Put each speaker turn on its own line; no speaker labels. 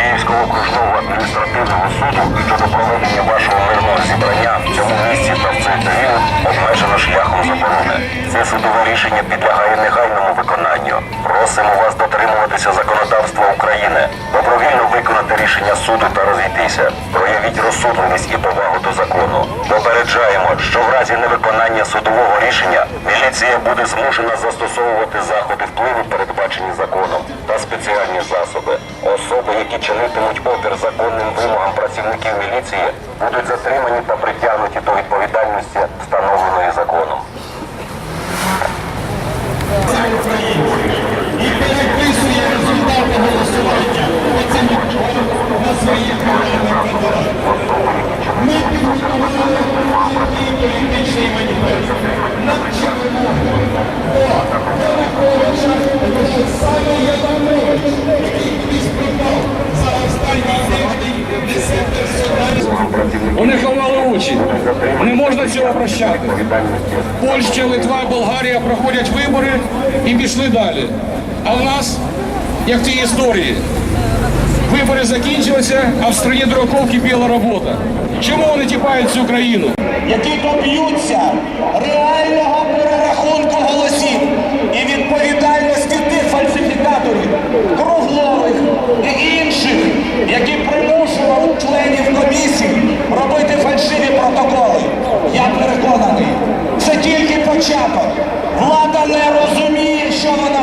Київського окружного адміністративного суду щодо проведення вашого мирного зібрання в цьому місці та в цей період обмежено шляхом заборони. Це судове рішення підлягає негайному виконанню. Просимо вас дотримуватися законодавства України, добровільно виконати рішення суду та розійтися. Проявіть розсудливість і повагу до закону. Попереджаємо, що в разі невиконання судового рішення міліція буде змушена застосовувати заходи впливу, передбачені законом та спеціальні засоби. Особи, опір законним вимогам працівників міліції, будуть затримані та притягнуті до ховали.
Не можна цього прощати. Польща, Литва, Болгарія проходять вибори і пішли далі. А в нас, як в тій історії, вибори закінчилися, а в страні дураков кипіла робота. Чому вони тіпають цю країну?
які доб'ються що вона